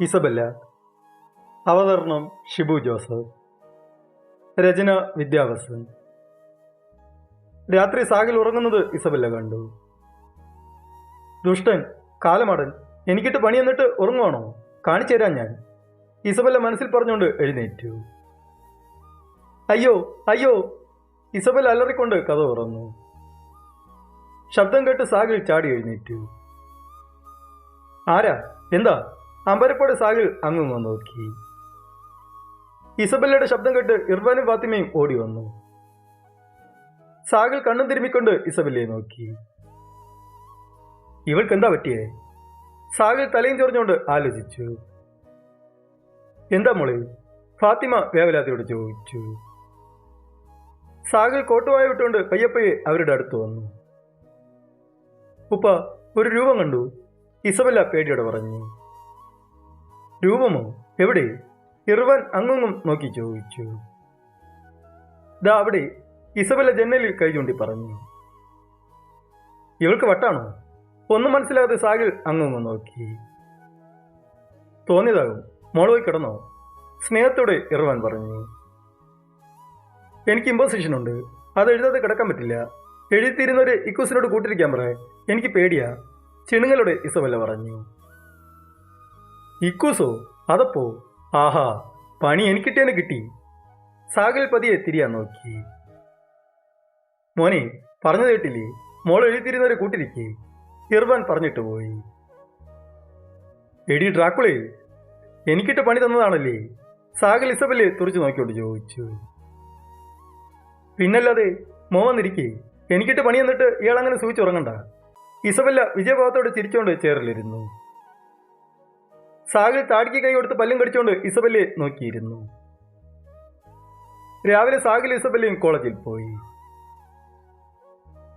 Isabella അവതരണം Shibu Joseph രചന വിദ്യാവസൻ രാത്രി സാഗിൽ ഉറങ്ങുന്നത് ഇസബല്ല കണ്ടു. ദുഷ്ടൻ കാലമടൻ എനിക്കിട്ട് പണി എന്നിട്ട് ഉറങ്ങുവാണോ? കാണിച്ചു തരാം ഞാൻ. ഇസബല്ല മനസ്സിൽ പറഞ്ഞുകൊണ്ട് എഴുന്നേറ്റു. അയ്യോ അയ്യോ ഇസബൽ അലറിക്കൊണ്ട് കഥ തുറന്നു. ശബ്ദം കേട്ട് സാഗിൽ ചാടി എഴുന്നേറ്റു. ആരാ? എന്താ? അമ്പരപ്പോടെ സാഹിൽ അങ്ങും നോക്കി. ഇസബല്ലയുടെ ശബ്ദം കേട്ട് ഇർവാനും ഫാത്തിമയും ഓടി വന്നു. സാഹിൽ കണ്ണും തിരുമ്മിക്കൊണ്ട് ഇസബല്ലയെ നോക്കി. ഇവൾക്ക് എന്താ പറ്റിയേ? സാഹിൽ തലയും ചൊറിഞ്ഞുകൊണ്ട് ആലോചിച്ചു. എന്താ മോളെ? ഫാത്തിമ വേവലാതിയോട് ചോദിച്ചു. സാഹിൽ കോട്ടുവായ വിട്ടുകൊണ്ട് പയ്യപ്പയെ അവരുടെ അടുത്ത് വന്നു. ഉപ്പ ഒരു രൂപം കണ്ടു ഇസബല്ല പേടിയോടെ പറഞ്ഞു. രൂപമോ? എവിടെ? ഇർവൻ അങ്ങും നോക്കി ചോദിച്ചു. ദാ അവിടെ ഇസബല ജനലിൽ കൈ ചൂണ്ടി പറഞ്ഞു. ഇവൾക്ക് വട്ടാണോ? ഒന്നും മനസ്സിലാകാതെ സാഗിൽ അങ്ങും നോക്കി. തോന്നിയതാകും. മോൾ പോയി കിടന്നോ? സ്നേഹത്തോടെ ഇറവൻ പറഞ്ഞു. എനിക്ക് ഇമ്പോസിഷൻ ഉണ്ട്. അത് എഴുതാതെ കിടക്കാൻ പറ്റില്ല. എഴുതിത്തീരുന്നവരെ ഇക്കൂസിനോട് കൂട്ടിരിക്കാൻ പറ. എനിക്ക് പേടിയാ. ചിണുങ്ങളോട് ഇസബല്ല പറഞ്ഞു. ഇക്കൂസോ അതപ്പോ? ആഹാ പണി എനിക്കിട്ടേനെ കിട്ടി. സാഗൽ പതിയെ തിരിയാൻ നോക്കി. മോനെ പറഞ്ഞു കേട്ടില്ലേ? മോൾ എഴുതിരുന്നവരെ കൂട്ടിരിക്കേ. ഇർവാൻ പറഞ്ഞിട്ട് പോയി. എടി ഡ്രാക്കുളേ എനിക്കിട്ട് പണി തന്നതാണല്ലേ? സാഗൽ ഇസബല്ലേ തുറച്ചു നോക്കിയോണ്ട് ചോദിച്ചു. പിന്നല്ലാതെ മോ വന്നിരിക്കേ. എനിക്കിട്ട് പണി എന്നിട്ട് ഇയാൾ അങ്ങനെ സൂചിച്ചുറങ്ങണ്ട. ഇസബല്ല വിജയഭാഗത്തോട് ചിരിച്ചോണ്ട് ചേറിലിരുന്നു സാഗൽ താടിക്ക് കൈ കൊടുത്ത് പല്ലും കടിച്ചുകൊണ്ട് ഇസബല്ലെ നോക്കിയിരുന്നു. രാവിലെ സാഗിൽ ഇസബല്ലയും കോളേജിൽ പോയി.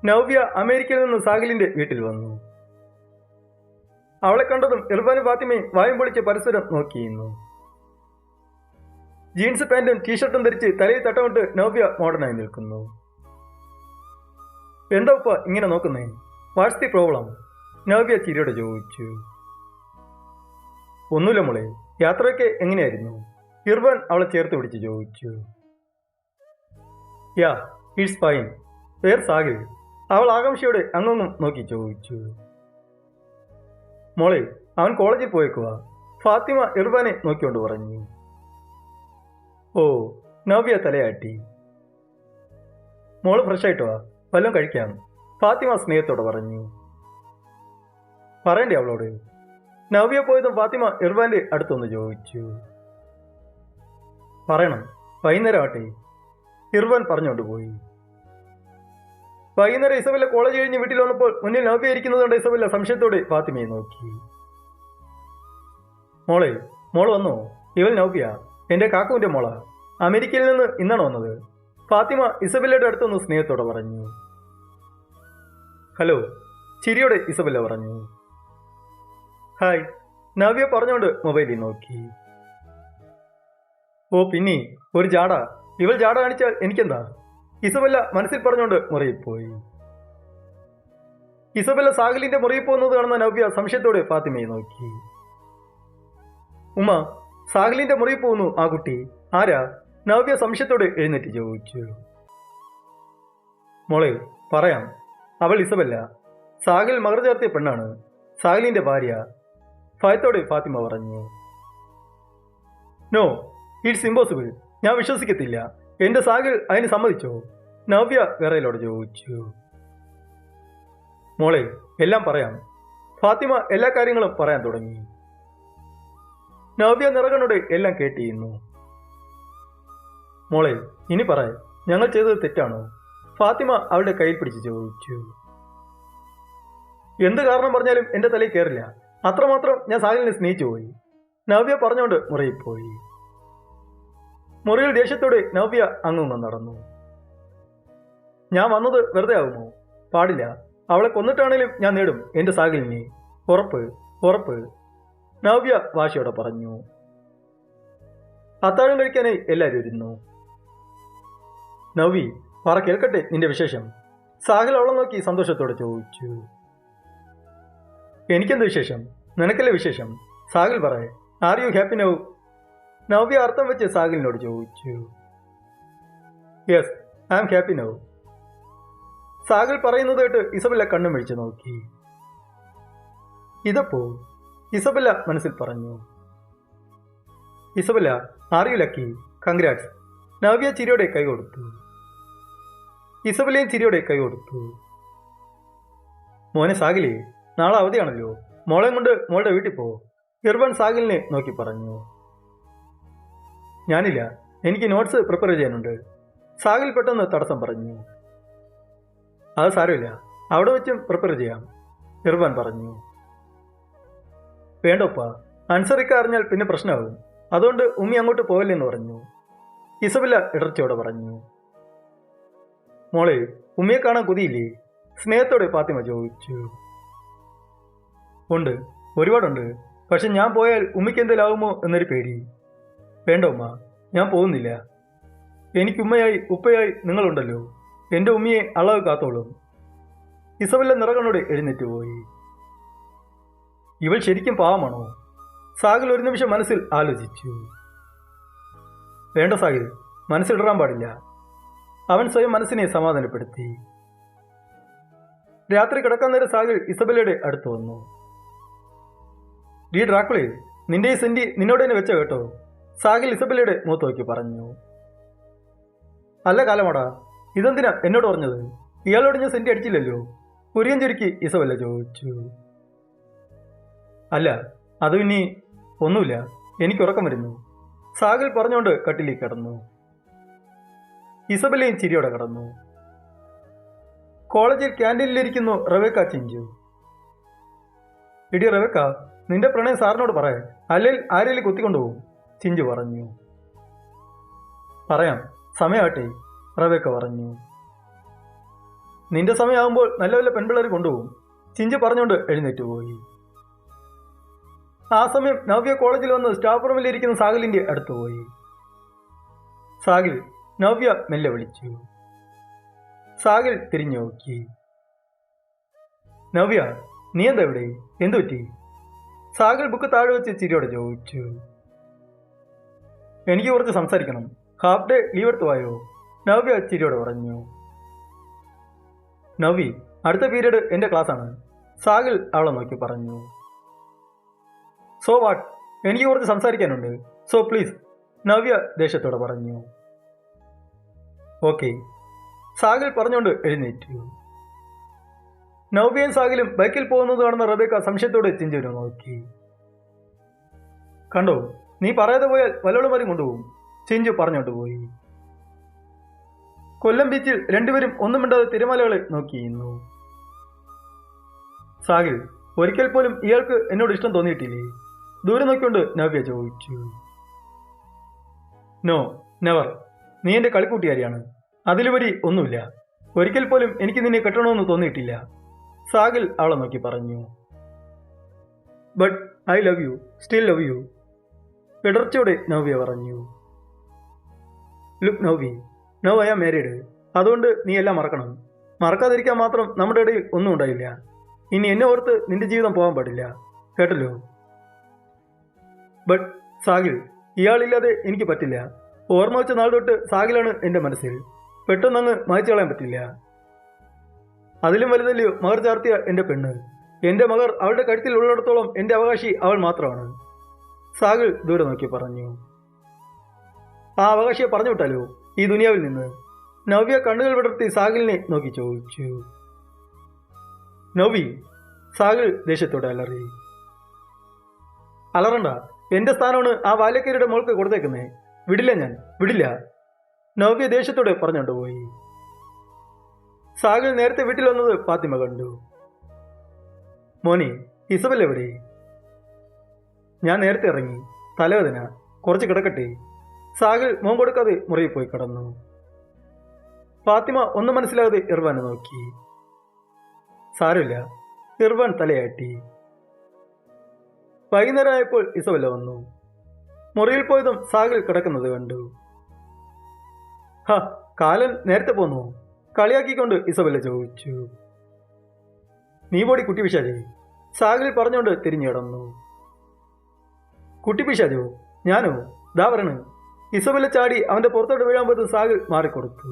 നവ്യ അമേരിക്കയിൽ നിന്ന് സാഗിലിന്റെ വീട്ടിൽ വന്നു. അവളെ കണ്ടതും ഇർഫാനും ഫാത്തിമയും വായും പൊളിച്ച് പരസ്പരം നോക്കിയിരുന്നു. ജീൻസ് പാന്റും ടീഷർട്ടും ധരിച്ച് തലയിൽ തട്ടമിട്ട് നവ്യ മോഡനായി നിൽക്കുന്നു. എന്താ ഉപ്പ ഇങ്ങനെ നോക്കുന്നേ? വാട്സ് ദി പ്രോബ്ലം? നവ്യ ചിരിയോടെ ചോദിച്ചു. ഒന്നുമില്ല മോളെ. യാത്രയൊക്കെ എങ്ങനെയായിരുന്നു? ഇർബാൻ അവളെ ചേർത്ത് പിടിച്ച് ചോദിച്ചു. Yeah it's fine. Where Sagil. അവൾ ആകാംക്ഷയോടെ അങ്ങൊന്നും നോക്കി ചോദിച്ചു. മോളെ അവൻ കോളേജിൽ പോയേക്കുക ഫാത്തിമ ഇർബാനെ നോക്കിക്കൊണ്ട് പറഞ്ഞു. ഓ നവ്യ തലയാട്ടി. മോൾ ഫ്രഷ് ആയിട്ടോ വല്ലതും കഴിക്കാം. ഫാത്തിമ സ്നേഹത്തോടെ പറഞ്ഞു. പറയണ്ടേ അവളോട്? നവ്യ പോയതും ഫാത്തിമ ഇർവാന്റെ അടുത്തൊന്ന് ചോദിച്ചു. പറയണം വൈകുന്നേരം ആട്ടെ ഇർവാൻ പറഞ്ഞുകൊണ്ട് പോയി. വൈകുന്നേരം ഇസബല്ല കോളേജ് കഴിഞ്ഞ് വീട്ടിൽ വന്നപ്പോൾ മുന്നിൽ നവ്യ ഇരിക്കുന്നത് കൊണ്ട് ഇസബല്ല സംശയത്തോടെ ഫാത്തിമയെ നോക്കി. മോളെ മോൾ വന്നോ? ഇവൾ നവ്യ എന്റെ കാക്കുവിന്റെ മോള. അമേരിക്കയിൽ നിന്ന് ഇന്നാണ് വന്നത്. ഫാത്തിമ ഇസബല്ലയുടെ അടുത്തൊന്ന് സ്നേഹത്തോടെ പറഞ്ഞു. ഹലോ ചിരിയോടെ ഇസബല്ല പറഞ്ഞു. ഹായ്. നവ്യ പറഞ്ഞോണ്ട് മൊബൈലിൽ നോക്കി. ഓ പിന്നെ ഒരു ജാട. ഇവൾ ജാട കാണിച്ചാൽ എനിക്കെന്താ? ഇസബല്ല മനസ്സിൽ പറഞ്ഞോണ്ട് മുറിയിൽ പോയി ഇസബല്ല സാഗലിന്റെ മുറിയിൽ പോകുന്നത് കാണുന്ന നവ്യ സംശയത്തോടെ ഫാത്തിമയെ നോക്കി. ഉമ്മ സാഗലിന്റെ മുറിയിൽ പോകുന്നു ആ കുട്ടി. ആരാ? നവ്യ സംശയത്തോടെ എഴുന്നേറ്റ് ചോദിച്ചു. മോളെ പറയാം. അവൾ ഇസബല്ല. സാഗിൽ മകർ ചേർത്തിയ പെണ്ണാണ്. സാഗലിന്റെ ഭാര്യ. ഭയത്തോടെ ഫാത്തിമ പറഞ്ഞു നോ ഇറ്റ്സ് ഇമ്പോസിബിൾ ഞാൻ വിശ്വസിക്കത്തില്ല. എന്റെ സാഗിൽ അതിന് സമ്മതിച്ചോ? നവ്യ വിറയിലോട് ചോദിച്ചു. മോളെ എല്ലാം പറയാം. ഫാത്തിമ എല്ലാ കാര്യങ്ങളും പറയാൻ തുടങ്ങി. നവ്യ നിറകനോട് എല്ലാം കേട്ടിരുന്നു. മോളെ ഇനി പറ ഞങ്ങൾ ചെയ്തത് തെറ്റാണോ? ഫാത്തിമ അവളുടെ കയ്യിൽ പിടിച്ച് ചോദിച്ചു. എന്ത് കാരണം പറഞ്ഞാലും എന്റെ തലയിൽ കയറില്ല. അത്രമാത്രം ഞാൻ സാഹിലിനെ സ്നേഹിച്ചു പോയി. നവ്യ പറഞ്ഞുകൊണ്ട് മുറിയിൽ പോയി. മുറിയിൽ ദേഷ്യത്തോടെ നവ്യ അങ്ങും നടന്നു. ഞാൻ വന്നത് വെറുതെ ആകുമോ പാടില്ല. അവളെ കൊന്നിട്ടാണേലും ഞാൻ നേടും എന്റെ സാഹിലിനെ. ഉറപ്പ് ഉറപ്പ്. നവ്യ വാശിയോടെ പറഞ്ഞു. അത്താഴം കഴിക്കാനായി എല്ലാവരും ഇരുന്നു. നവി പറ കേൾക്കട്ടെ നിന്റെ വിശേഷം? സാഹിൽ അവളെ നോക്കി സന്തോഷത്തോടെ ചോദിച്ചു. എനിക്കെന്ത് വിശേഷം? നിനക്കല്ലേ വിശേഷം? സാഹിൽ പറയേ. Are you happy now Navya അർത്ഥം വെച്ച് സാഗിലിനോട് ചോദിച്ചു. Yes I am happy now Sagil പറയുന്നത് കേട്ട് ഇസബല്ല കണ്ണും മിഴിച്ചു നോക്കി. ഇതപ്പോ ഇസബല്ല മനസ്സിൽ പറഞ്ഞു. Isabella are you lucky congrats Navya ചിരിയോടെ കൈ കൊടുത്തു. ഇസബലയും ചിരിയോടെ കൈ കൊടുത്തു. മോനെ സാഗിലേ നാളെ അവധിയാണല്ലോ. മോളെയും കൊണ്ട് മോളുടെ വീട്ടിൽ പോ. ഇർവൻ സാഗിലിനെ നോക്കി പറഞ്ഞു. ഞാനില്ല. എനിക്ക് നോട്ട്സ് പ്രിപ്പയർ ചെയ്യാനുണ്ട്. സാഗിൽ പെട്ടെന്ന് തടസ്സം പറഞ്ഞു. അത് സാരമില്ല. അവിടെ വെച്ചും പ്രിപ്പയർ ചെയ്യാം. ഇർവൻ പറഞ്ഞു. വേണ്ടപ്പ അൻസറിക്ക അറിഞ്ഞാൽ പിന്നെ പ്രശ്നമാകും. അതുകൊണ്ട് ഉമ്മി അങ്ങോട്ട് പോകല്ലെന്ന് പറഞ്ഞു. ഇസബില്ല ഇടർച്ചയോടെ പറഞ്ഞു. മോളെ ഉമ്മിയെ കാണാൻ കൊതിയില്ലേ? സ്നേഹത്തോടെ ഫാത്തിമ ചോദിച്ചു. ഉണ്ട്. ഒരുപാടുണ്ട്. പക്ഷെ ഞാൻ പോയാൽ ഉമ്മയ്ക്ക് എന്തെങ്കിലാവുമോ എന്നൊരു പേടി. വേണ്ട ഉമ്മ ഞാൻ പോകുന്നില്ല. എനിക്ക് ഉമ്മയായി ഉപ്പയായി നിങ്ങളുണ്ടല്ലോ. എന്റെ ഉമ്മയെ അളവ് കാത്തോളും. ഇസബല്ല നിറകണ്ണോട് എഴുന്നേറ്റ് പോയി. ഇവൾ ശരിക്കും പാവമാണോ? സാഗിൽ ഒരു നിമിഷം മനസ്സിൽ ആലോചിച്ചു. വേണ്ട സാഗിൽ മനസ്സിലിടാൻ പാടില്ല. അവൻ സ്വയം മനസ്സിനെ സമാധാനപ്പെടുത്തി. രാത്രി കിടക്കാൻ നേരം സാഗിൽ ഇസബലയുടെ അടുത്ത് വന്നു. ഡി ഡ്രാക്കുളി നിന്റെ ഈ സെന്റി നിന്നോട് തന്നെ വെച്ച കേട്ടോ. സാഹിൽ ഇസബലയുടെ മൂത്ത് നോക്കി പറഞ്ഞു. അല്ല കാലമോടാ ഇതെന്തിനാ എന്നോട് പറഞ്ഞത്? ഇയാളോട് ഞാൻ സെന്റി അടിച്ചില്ലല്ലോ. കുര്യൻ ചുരുക്കി ഇസബല്ല ചോദിച്ചു. അല്ല അത് ഇനി ഒന്നുമില്ല എനിക്ക് ഉറക്കം വരുന്നു. സാഗിൽ പറഞ്ഞുകൊണ്ട് കട്ടിലേക്ക് കിടന്നു. ഇസബലയും ചിരിയോടെ കടന്നു. കോളേജിൽ ക്യാന്റീനിലിരിക്കുന്നു റവേക്ക ചിഞ്ചു. ഇടി റവേക്ക നിന്റെ പ്രണയം സാറിനോട് പറയാം. അല്ലെങ്കിൽ ആരെങ്കിലും കുത്തിക്കൊണ്ടുപോകും. ചിഞ്ചു പറഞ്ഞു. പറയാം. സമയമാട്ടെ റവേക്ക പറഞ്ഞു. നിന്റെ സമയമാകുമ്പോൾ നല്ല വല്ല പെൺപിള്ളേർ കൊണ്ടുപോകും. ചിഞ്ചു പറഞ്ഞുകൊണ്ട് എഴുന്നേറ്റ് പോയി. ആ സമയം നവ്യ കോളേജിൽ വന്ന് സ്റ്റാഫ് റൂമിൽ ഇരിക്കുന്ന സാഗിലിന്റെ അടുത്ത് പോയി. സാഗിൽ നവ്യ മെല്ലെ വിളിച്ചു. സാഗിൽ തിരിഞ്ഞു നോക്കി. നവ്യ നീ എന്താ ഇവിടെ? എന്തു പറ്റി? സാഗിൽ ബുക്ക് താഴെ വെച്ച് ചിരിയോടെ ചോദിച്ചു എനിക്ക് കുറച്ച് സംസാരിക്കണം. ഹാഫ് ഡേ ലീവ് എടുത്ത് വായോ? നവ്യ ചിരിയോടെ പറഞ്ഞു. നവി അടുത്ത പീരീഡ് എന്റെ ക്ലാസ്സാണ് സാഗിൽ അവളെ നോക്കി പറഞ്ഞു. സോ വാട്ട് എനിക്ക് കുറച്ച് സംസാരിക്കാനുണ്ട്. സോ പ്ലീസ് നവ്യ ദേഷ്യത്തോടെ പറഞ്ഞു. ഓക്കെ സാഗിൽ പറഞ്ഞുകൊണ്ട് എഴുന്നേറ്റു. നവ്യയും സാഹിലും ബൈക്കിൽ പോകുന്നത് കാണുന്ന റബേക്ക സംശയത്തോടെ ചിഞ്ചുവിനെ നോക്കി. കണ്ടോ നീ പറയാതെ പോയാൽ വല്ലവളുമാരും കൊണ്ടുപോകും. ചിഞ്ചു പറഞ്ഞോട്ട് പോയി. കൊല്ലം ബീച്ചിൽ രണ്ടുപേരും ഒന്നും മിണ്ടാതെ തിരമാലകളെ നോക്കിയിരുന്നു. സാഹിൽ ഒരിക്കൽ പോലും ഇയാൾക്ക് എന്നോട് ഇഷ്ടം തോന്നിയിട്ടില്ലേ? ദൂരെ നോക്കിക്കൊണ്ട് നവ്യ ചോദിച്ചു. No never. നീ എന്റെ കളിക്കൂട്ടുകാരിയാണ്. അതിലുപരി ഒന്നുമില്ല. ഒരിക്കൽ പോലും എനിക്ക് നിന്നെ കെട്ടണമെന്ന് തോന്നിയിട്ടില്ല. സാഗിൽ അവളെ നോക്കി പറഞ്ഞു. But I love you still love you പിടർച്ചയോടെ Navya പറഞ്ഞു. Look Navvi now I am married അതുകൊണ്ട് നീ എല്ലാം മറക്കണം. മറക്കാതിരിക്കാൻ മാത്രം നമ്മുടെ ഇടയിൽ ഒന്നും ഉണ്ടായില്ല. ഇനി എന്നെ ഓർത്ത് നിന്റെ ജീവിതം പോകാൻ പാടില്ല. കേട്ടല്ലോ? ബട്ട് സാഗിൽ ഇയാളില്ലാതെ എനിക്ക് പറ്റില്ല. ഓർമ്മ വെച്ച നാൾ തൊട്ട് സാഗിലാണ് എന്റെ മനസ്സിൽ. പെട്ടെന്നങ്ങ് മായ്ച്ചു കളയാൻ പറ്റില്ല. അതിലും വലുതല്ലയോ? മകർ ചാർത്തിയ എന്റെ പെണ്ണ്. എന്റെ മകർ അവളുടെ കഴുത്തിൽ ഉള്ളിടത്തോളം എന്റെ അവകാശി അവൾ മാത്രമാണ്. സാഗിൾ ദൂരെ നോക്കി പറഞ്ഞു. ആ അവകാശിയെ പറഞ്ഞു വിട്ടാലോ? ഈ ദുനിയാവിൽ നിന്ന്. നവ്യ കണ്ണുകൾ വിടർത്തി സാഗിലിനെ നോക്കി ചോദിച്ചു. നവി സാഗിൾ ദേഷ്യത്തോടെ അലറി. അലറണ്ട എന്റെ സ്ഥാനമാണ് ആ വാലക്കേരിയുടെ മോൾക്ക് കൊടുത്തേക്കുന്നേ. വിടില്ല ഞാൻ വിടില്ല. നവ്യ ദേഷ്യത്തോടെ പറഞ്ഞുകൊണ്ട് പോയി. സാഗിൽ നേരത്തെ വീട്ടിൽ വന്നത് ഫാത്തിമ കണ്ടു. മോനി ഇസബൽ എവിടെ? ഞാൻ നേരത്തെ ഇറങ്ങി. തലവേദന. കുറച്ച് കിടക്കട്ടെ. സാഗിൽ മോൻ കൊടുക്കാതെ മുറിയിൽ പോയി കടന്നു. ഫാത്തിമ ഒന്നും മനസ്സിലാകാതെ ഇർവാനെ നോക്കി. സാരമില്ല. ഇർവാൻ തലയാട്ടി. വൈകുന്നേരമായപ്പോൾ ഇസബല്ല വന്നു. മുറിയിൽ പോയതും സാഗിൽ കിടക്കുന്നത് കണ്ടു. ഹ കാലൻ നേരത്തെ പോന്നു. കളിയാക്കിക്കൊണ്ട് ഇസബല്ല ചോദിച്ചു. നീ പോടി കുട്ടി വിശാലേ സാഗിൽ പറഞ്ഞുകൊണ്ട് തിരിഞ്ഞു കിടന്നു. കുട്ടിപ്പിശാജോ ഞാനോ? ദാ പറയണ് ചാടി അവന്റെ പുറത്തോട്ട് വീഴാൻ പോയത് സാഗൽ മാറിക്കൊടുത്തു.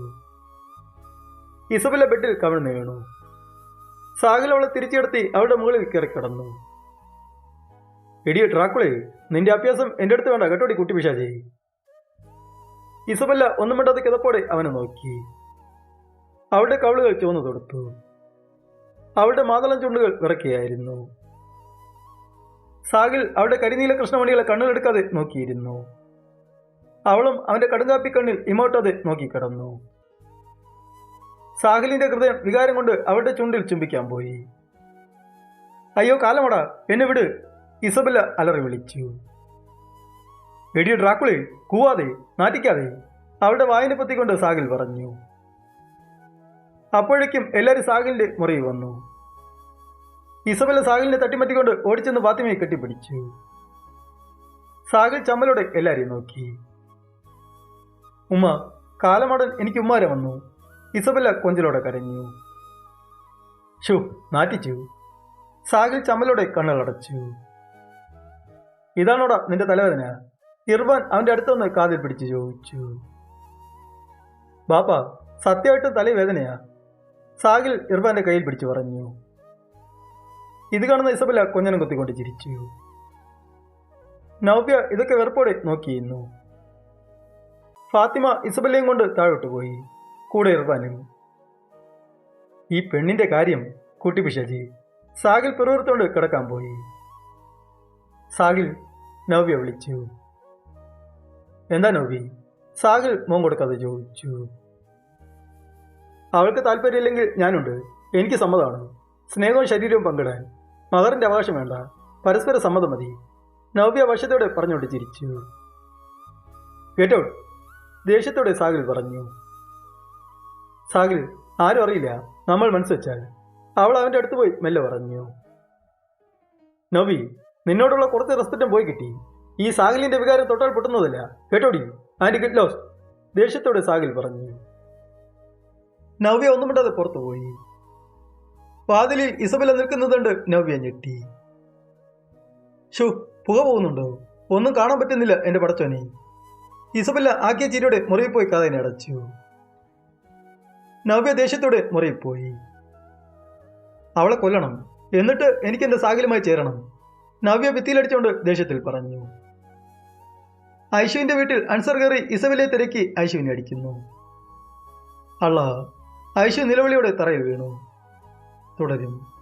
ഇസബല ബെഡിൽ കവിഴ്ന്നു വീണു സാഗൽ അവളെ തിരിച്ചെടുത്തി അവളുടെ മുകളിൽ കയറി കിടന്നു. എടിയ ട്രാക്കുളേ നിന്റെ അഭ്യാസം എന്റെ അടുത്ത് വേണ്ട. കേട്ടോടി കുട്ടി പിശാചേ. ഇസബല്ല ഒന്നും മിണ്ടാതെ കിതപ്പോടെ അവനെ നോക്കി. അവളുടെ കവിളുകൾ ചുവന്നു തൊടുത്തു. അവളുടെ മാതളം ചുണ്ടുകൾ വിറക്കുകയായിരുന്നു സാഗിൽ അവളുടെ കരിനീല കൃഷ്ണമണികളെ കണ്ണുകളെടുക്കാതെ നോക്കിയിരുന്നു. അവളും അവന്റെ കടുങ്കാപ്പി കണ്ണിൽ ഇമോട്ടതെ നോക്കിക്കിടന്നു. സാഹിലിന്റെ ഹൃദയം വികാരം കൊണ്ട് അവളുടെ ചുണ്ടിൽ ചുംബിക്കാൻ പോയി. അയ്യോ കാലമടാ എന്നെ വിട് ഇസബല്ല അലറി വിളിച്ചു. എടിയ ഡ്രാക്കുളെ കൂവാതെ നാറ്റിക്കാതെ അവളുടെ വായന പൊത്തിക്കൊണ്ട് സാഹിൽ പറഞ്ഞു. അപ്പോഴേക്കും എല്ലാവരും സാഹിലിന്റെ മുറിയിൽ വന്നു. ഇസബല്ല സാഹിലിനെ തട്ടിമറ്റിക്കൊണ്ട് ഓടിച്ചെന്ന് ഫാത്തിമയെ കെട്ടിപ്പിടിച്ചു. സാഹിൽ ചമ്മലോടെ എല്ലാവരെയും നോക്കി. ഉമ്മ കാലമടൻ എനിക്ക് ഉമ്മാരെ വന്നു. ഇസബല്ല കൊഞ്ചലോടെ കരഞ്ഞു. ഷു നാറ്റിച്ചു. സാഹിൽ ചമ്മലോടെ കണ്ണുകളടച്ചു. ഇതാണോടാ നിന്റെ തലവേദന? ഇർബാൻ അവന്റെ അടുത്തുനിന്ന് കാതിൽ പിടിച്ച് ചോദിച്ചു. ബാപ്പ സത്യമായിട്ടും തലവേദനയാ? സാഹിൽ ഇർഫാന്റെ കയ്യിൽ പിടിച്ചു പറഞ്ഞു. ഇത് കാണുന്ന ഇസബല കൊഞ്ഞനം കുത്തിക്കൊണ്ട് ചിരിച്ചു. നവ്യ ഇതൊക്കെ വെറുപ്പോടെ നോക്കിയിരുന്നു. ഫാത്തിമ ഇസബല്ലയും കൊണ്ട് താഴോട്ട് പോയി. കൂടെ ഇർഫാനും. ഈ പെണ്ണിന്റെ കാര്യം കൂട്ടിപ്പിശാജി സാഹിൽ പിറുവിർത്തോണ്ട് കിടക്കാൻ പോയി. സാഹിൽ നവ്യ വിളിച്ചു. എന്താ നവ്യ സാഹിൽ മോൻ കൊടുക്കാതെ ചോദിച്ചു. അവൾക്ക് താല്പര്യമില്ലെങ്കിൽ ഞാനുണ്ട്. എനിക്ക് സമ്മതമാണ്. സ്നേഹവും ശരീരവും പങ്കിടാൻ. മകറിന്റെ അവകാശം വേണ്ട. പരസ്പര സമ്മതം മതി. നവ്യ വശത്തോടെ പറഞ്ഞുകൊണ്ട് ചിരിച്ചു. കേട്ടോ? ദേഷ്യത്തോടെ സാഗിൽ പറഞ്ഞു. സാഗിൽ ആരും അറിയില്ല. നമ്മൾ മനസ്സുവെച്ചാൽ അവൾ അവന്റെ അടുത്ത് പോയി മെല്ലെ പറഞ്ഞു. നവി നിന്നോടുള്ള കുറച്ച് റെസ്പെക്റ്റും പോയി കിട്ടി. ഈ സാഗിലിന്റെ വികാരം തൊട്ടാൽ പൊട്ടുന്നതല്ല. കേട്ടോടി? ആന്റി ഗെറ്റ് ലോസ് ദേഷ്യത്തോടെ സാഗിൽ പറഞ്ഞു. നവ്യ ഒന്നും മിണ്ടാതെ പുറത്തു പോയി. വാതിലിൽ ഇസബല നിൽക്കുന്നതുണ്ട് നവ്യ ഞെട്ടി. ഷോ പുക പോകുന്നുണ്ടോ? ഒന്നും കാണാൻ പറ്റുന്നില്ല എന്റെ പടച്ചോനെ. ഇസബെല്ല ആക്കിയ ചിരിയോടെ മുറിയിൽ പോയി കഥനെ അടച്ചു. നവ്യ ദേഷ്യത്തോടെ മുറിയിൽ പോയി. അവളെ കൊല്ലണം. എന്നിട്ട് എനിക്ക് എന്റെ സാഹിലുമായി ചേരണം. നവ്യ ഭിത്തിയിലടിച്ചുകൊണ്ട് ദേഷ്യത്തിൽ പറഞ്ഞു. ഐശുവിന്റെ വീട്ടിൽ അൻസർ കയറി ഇസബലെ തിരക്കി ഐശുവിനെ അടിക്കുന്നു. അള്ള ഐഷു നിലവിളിയോടെ തറയിൽ വീണു. തുടരും.